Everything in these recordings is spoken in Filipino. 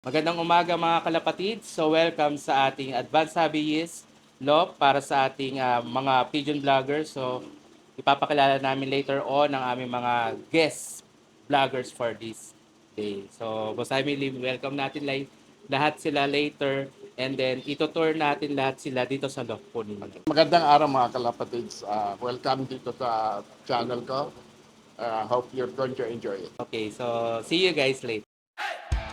Magandang umaga mga kalapatid. So welcome sa ating Advanced Hobbyist Law para sa ating ah, mga pigeon vloggers. So ipapakilala namin later on ang aming mga guest vloggers for this day. So Boss Emily, welcome natin like, lahat sila later and then itutour natin lahat sila dito sa po ninyo. Magandang araw mga kalapatids. Ah, welcome dito sa channel ko. Ah, hope you're going to enjoy it. Okay, so see you guys later.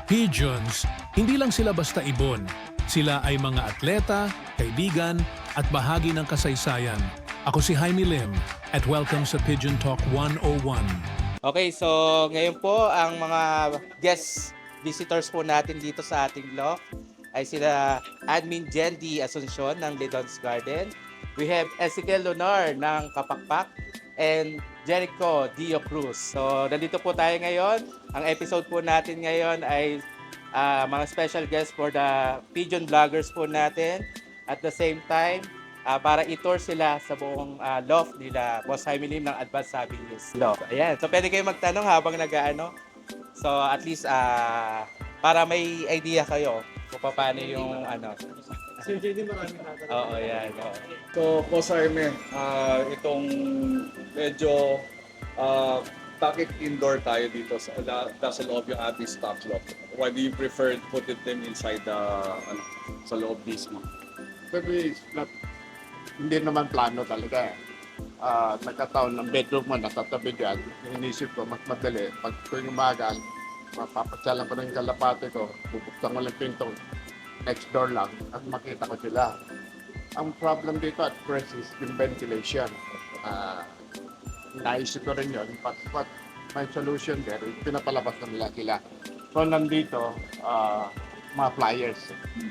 Pigeons, hindi lang sila basta ibon. Sila ay mga atleta, kaibigan, at bahagi ng kasaysayan. Ako si Jaime Lim at welcome sa Pigeon Talk 101. Okay, so ngayon po ang mga guest visitors po natin dito sa ating loft ay sila Admin Jen D. Asuncion ng Lidon's Garden. We have Ezekiel Lunar ng Kapakpak and Jericho Dio Cruz. So, nandito po tayo ngayon. Ang episode po natin ngayon ay ah, mga special guests for the pigeon vloggers po natin. At the same time, ah, para i-tour sila sa buong ah, loft nila, Boss Jaime Lim ng Advanced Hobbyist Loft. Ayan. So, pwede kayo magtanong habang nag-ano. So, at least, ah, para may idea kayo kung paano yung ano. Sir JD, maraming tatanong. Oo, yan. oo. So, po Jaime, ah, itong medyo uh, bakit indoor tayo dito sa, la, yung ating stock lot? Why do you prefer to put it them inside the, ano, sa loob mismo? Pero not, hindi naman plano talaga. Ah, nagkataon ng bedroom mo, nasa tabi dyan. Inisip ko, mas madali. Pag tuwing umaga, mapapasyalan ko ng kalapate ko, bubuksan ko lang pinto, next door lang, at makita ko sila. Ang problem dito at first is yung ventilation. Ah, naisip ko rin yun, but, but my solution there, is pinapalabas na nila sila. So nandito, ah, mga flyers.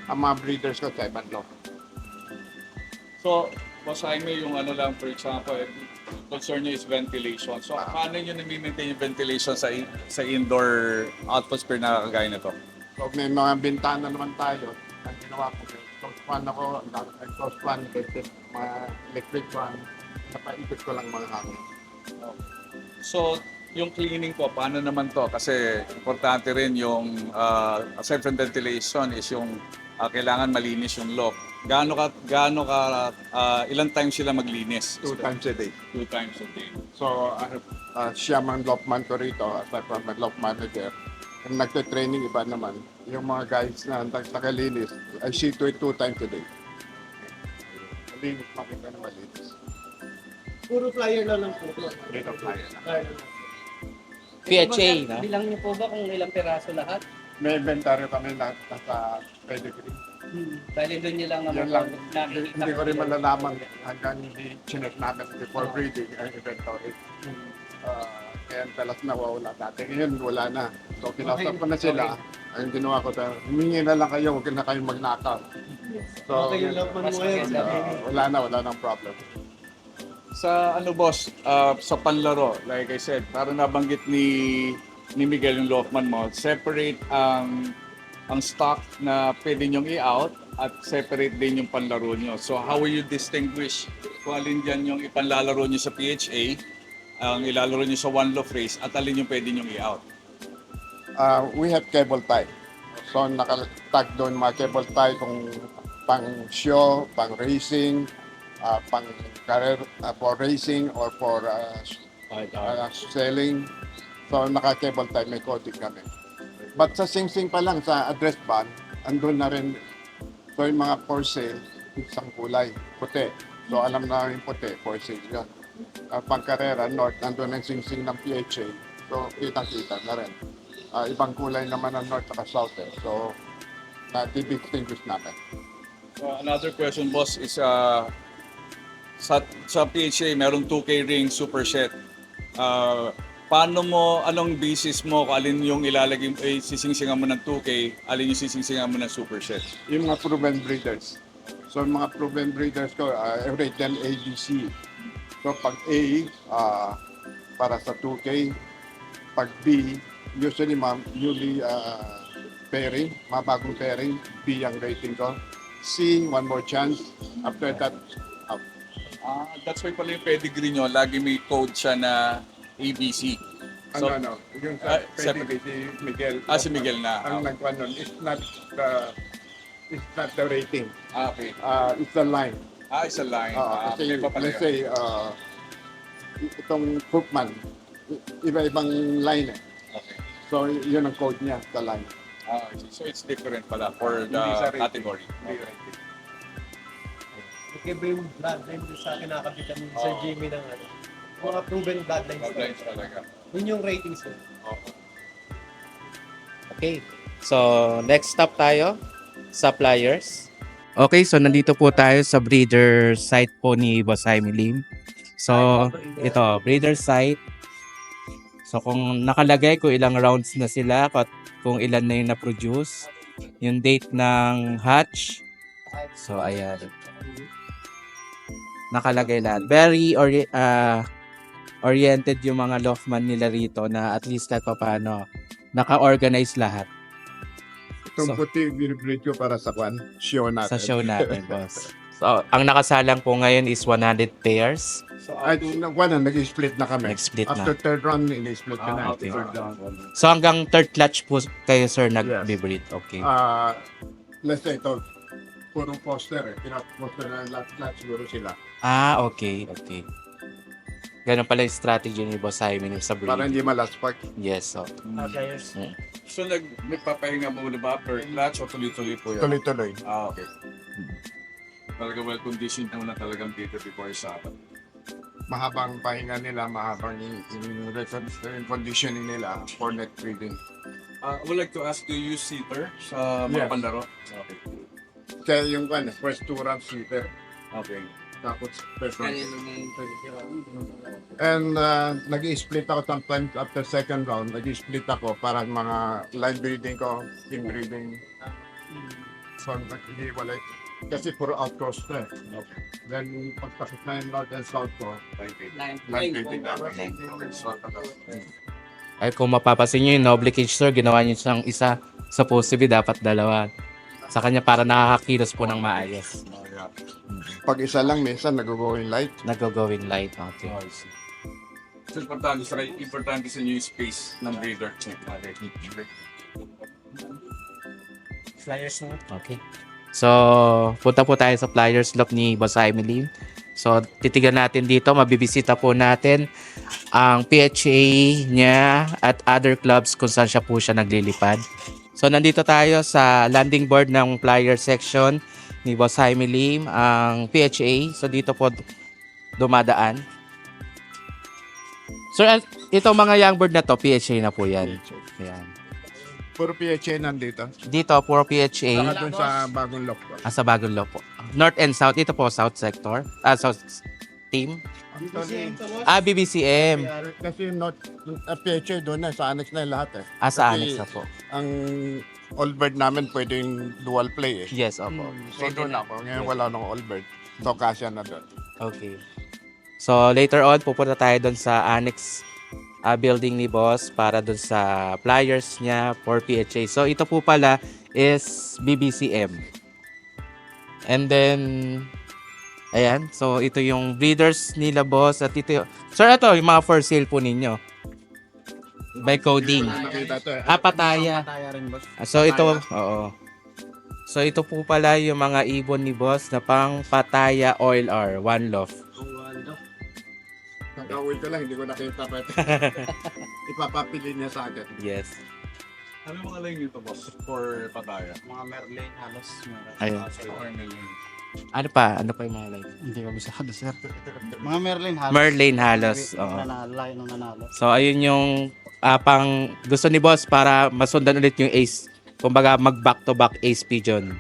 Ang mga breeders ko sa ibang loft. So, Boss Jaime, yung ano lang, for example, concern nyo is ventilation. So, paano nyo nami-maintain yung ventilation sa sa indoor atmosphere na kagaya nito? So may mga bintana naman tayo. Ang ginawa ko, close fan ako, close fan, electric, mga electric fan. Napaikot ko lang mga hangin. So, yung cleaning po, paano naman to? Kasi importante rin yung, uh, aside from ventilation, is yung ah, kailangan malinis yung lock. Gaano ka, gaano ka, ah, ilang times sila maglinis? Two times a day. Two times a day. So, ano, uh, siya man loftman ko rito, aside from my loft manager. Yung nagte-training iba naman, yung mga guys na nakalinis, I see to it two times a day. Malinis, makita na malinis. Puro flyer lang lang po. Dito flyer na. Flyer lang. PHA, no? Bilang niyo po ba kung ilang peraso lahat? May inventory kami na nasa pedigree. Hmm. Bali doon niyo lang Yan naman lang. po nakikita. Hindi ko rin malalaman hanggang hindi chinek namin before breeding ang inventory. Uh, kaya ang talas na wala dati. Ngayon wala na. So kinausap ko na sila. Ang ginawa ko tayo, humingi na lang kayo, huwag na kayong magnakaw. So, Okay, love mo Mas maganda. uh, wala na, wala nang problem. Sa ano boss, ah, sa panlaro, like I said, parang nabanggit ni ni Miguel yung Lockman mo, separate ang ang stock na pwede nyong i-out at separate din yung panlaro nyo. So how will you distinguish kung alin dyan yung ipanlalaro nyo sa PHA, ang ilalaro nyo sa one loaf race, at alin yung pwede nyong i-out? Uh, we have cable tie. So nakatag doon mga cable tie kung pang show, pang racing, uh, pang career, uh, for racing or for uh, uh, selling. So naka-cable tie, may coding kami. But sa Sing Sing pa lang, sa address ban, andun na rin, so yung mga for sale, isang kulay, puti. So alam na yung puti, for sale yun. Uh, pangkarera, north, andun ang Sing Sing ng PHA. So kitang-kita na rin. Ah, ibang kulay naman ng north at south eh. So, na-distinguish namin. So another question boss is uh, sa sa PHA merong 2K ring super set. Uh, paano mo anong basis mo alin yung ilalagay eh, sisingsingan mo ng 2K, alin yung sisingsingan mo ng super set? Yung mga proven breeders. So, yung mga proven breeders ko, uh, rate yan ABC. So, pag A, ah, para sa 2K. Pag B, usually ma'am, newly ah, pairing, mga bagong pairing, B ang rating ko. C, one more chance. After that, out. Ah, that's why pala yung pedigree nyo, lagi may code siya na ABC. So, ano, ano, yung Ah, sa separate. pedigree si Miguel. Ah, si Miguel na. Ang nagkuhan nun, it's not the, it's not the rating. Ah, okay. Uh, it's the line. Ah, isa line. Uh, ah, kasi, okay pa pala let's yun. say, uh, itong Cookman, i- iba-ibang line eh. Okay. So, yun ang code niya sa line. Ah, I see. so it's different pala for the Hindi sa rating. category. Hindi rating. Magkaiba yung bloodline doon sa kinakabitan ni Sir Oo. Jimmy ng ano. Mga proven bloodlines. Guidelines talaga. Yun yung ratings eh. Okay. Okay. So, next stop tayo, suppliers. Okay, so nandito po tayo sa breeder site po ni Boss Jaime Lim. So, ito, breeder site. So, kung nakalagay kung ilang rounds na sila, at kung ilan na yung na-produce, yung date ng hatch. So, ayan. Nakalagay lahat. Very ori- ah, oriented yung mga Lofman nila rito na at least kahit paano naka-organize lahat Itong So- puti, binibreed ko para sa kwan, show natin. sa show natin, boss. So, ang nakasalang po ngayon is 100 pairs. So, Ay, na, nag-split na kami. Nag-split na. After third round, in-split ka na. ah, okay. Third down. So, hanggang third clutch po kayo, sir, nag-breed. Okay. Ah, let's say ito, puro poster eh. Pinap-poster na lahat-lahat siguro sila. Ah, okay. Okay. Ganun pala yung strategy ni Boss Simon sa Para breed. hindi malaspak. Yes, so. Outliers. So, nag, nagpapahinga muna ba per clutch o tuloy-tuloy po yan? Tuloy-tuloy. Ah, okay. Talaga well-conditioned muna talagang dito before sa apat. Mahabang pahinga nila, mahabang yung, yung reference yung conditioning nila for net breeding. Uh, I would like to ask, do you use seater sa mga Yes. panlaro? Okay. Kaya yung kwan, first two rounds seater. Okay. Tapos first round. And uh, nag-split ako sometimes after second round, nag-split ako para mga line breeding ko, team breeding. So, nag-iwalay. Kasi puro outcross na eh. Okay. Then, pagtapos na yung north and south ko, Line, line line breeding. Okay, so, Ay, kung mapapasin nyo yung noble cage, sir, ginawa nyo siyang isa. Supposed to be, dapat dalawa. Sa kanya, para nakakakilos po ng maayos. Oh. Pag isa lang, minsan nag-going light. Nag-going light. Okay. Oh, I see. So, importante sa importante sa inyo yung space ng breeder. Flyers na. Okay. So, punta po tayo sa flyers lock ni Boss Lim. So, titigan natin dito, mabibisita po natin ang PHA niya at other clubs kung saan siya po siya naglilipad. So, nandito tayo sa landing board ng flyer section ni Boss Jaime Lim, ang PHA. So, dito po dumadaan. Sir, itong mga young bird na to, PHA na po yan. Ayan. Puro PHA nandito. Dito, puro PHA. Saka dun sa bagong lock ko. Ah, sa Bagong Law po. North and South. Ito po, South Sector. Ah, South Team. Boss. Ah, BBCM. Kasi not, uh, PHA doon na, sa annex na yung lahat eh. Ah, sa Kasi- Annex na po. Ang all bird namin pwedeng dual play eh. Yes, opo. So doon ako, ngayon wala nang all bird. So kasya na doon. Okay. So, later on, pupunta tayo doon sa Annex ah, building ni Boss para doon sa flyers niya for PHA. So, ito po pala is BBCM. And then, ayan. So, ito yung breeders nila, Boss. At ito yung, sir, ito yung mga for sale po ninyo. By coding. Nakita to eh. Ah, pataya. Ah, So ito, oo. So ito po pala yung mga ibon ni boss na pang Pataya Oil R, One Love. Nakauwi ko lang, hindi ko nakita pa. Ipapapili niya sa akin. Yes. Ano yung mga line nito, boss, for Pataya? Mga Merlin halos. Ayun. Ah, sorry, or Merlin. Ano pa? Ano pa yung mga like? Hindi ko masyado, sir. Mga Merlin halos. Merlin halos. Oo. Nanalo, ng nanalo. So ayun yung ah, pang gusto ni boss para masundan ulit yung ace. Kumbaga mag back to back ace pigeon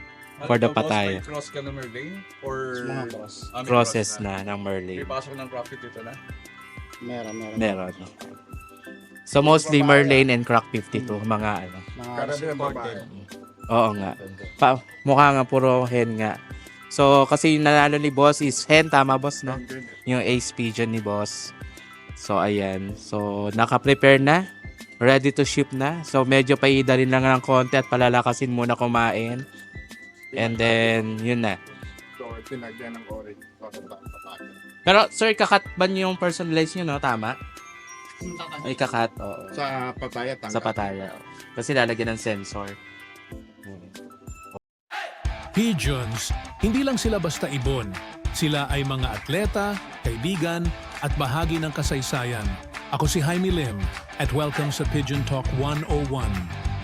For the may cross ka ng Merlin? Or... Cross. Ah, may process cross na ng May Merlin. pasok ng profit dito na? Meron, meron. Meron. So mostly Merlin and Crack 52 mga ano. Mga Karamihan babae. Oo nga. Pa, mukha nga puro hen nga. So, kasi yung nanalo ni boss is hen, tama boss, no? Yung ace pigeon ni boss. So, ayan. So, naka-prepare na. Ready to ship na. So, medyo paida rin lang ng konti at palalakasin muna kumain. And then, yun na. So, tinagyan ng orange. Pero, sir, kakat ba niyo yung personalize nyo, no? Tama? Ay, kakat, oo. Sa pataya, tanggal. Sa pataya. Kasi lalagyan ng sensor. Pigeons, hindi lang sila basta ibon. Sila ay mga atleta, kaibigan, at bahagi ng kasaysayan. Ako si Jaime Lim at welcome sa Pigeon Talk 101.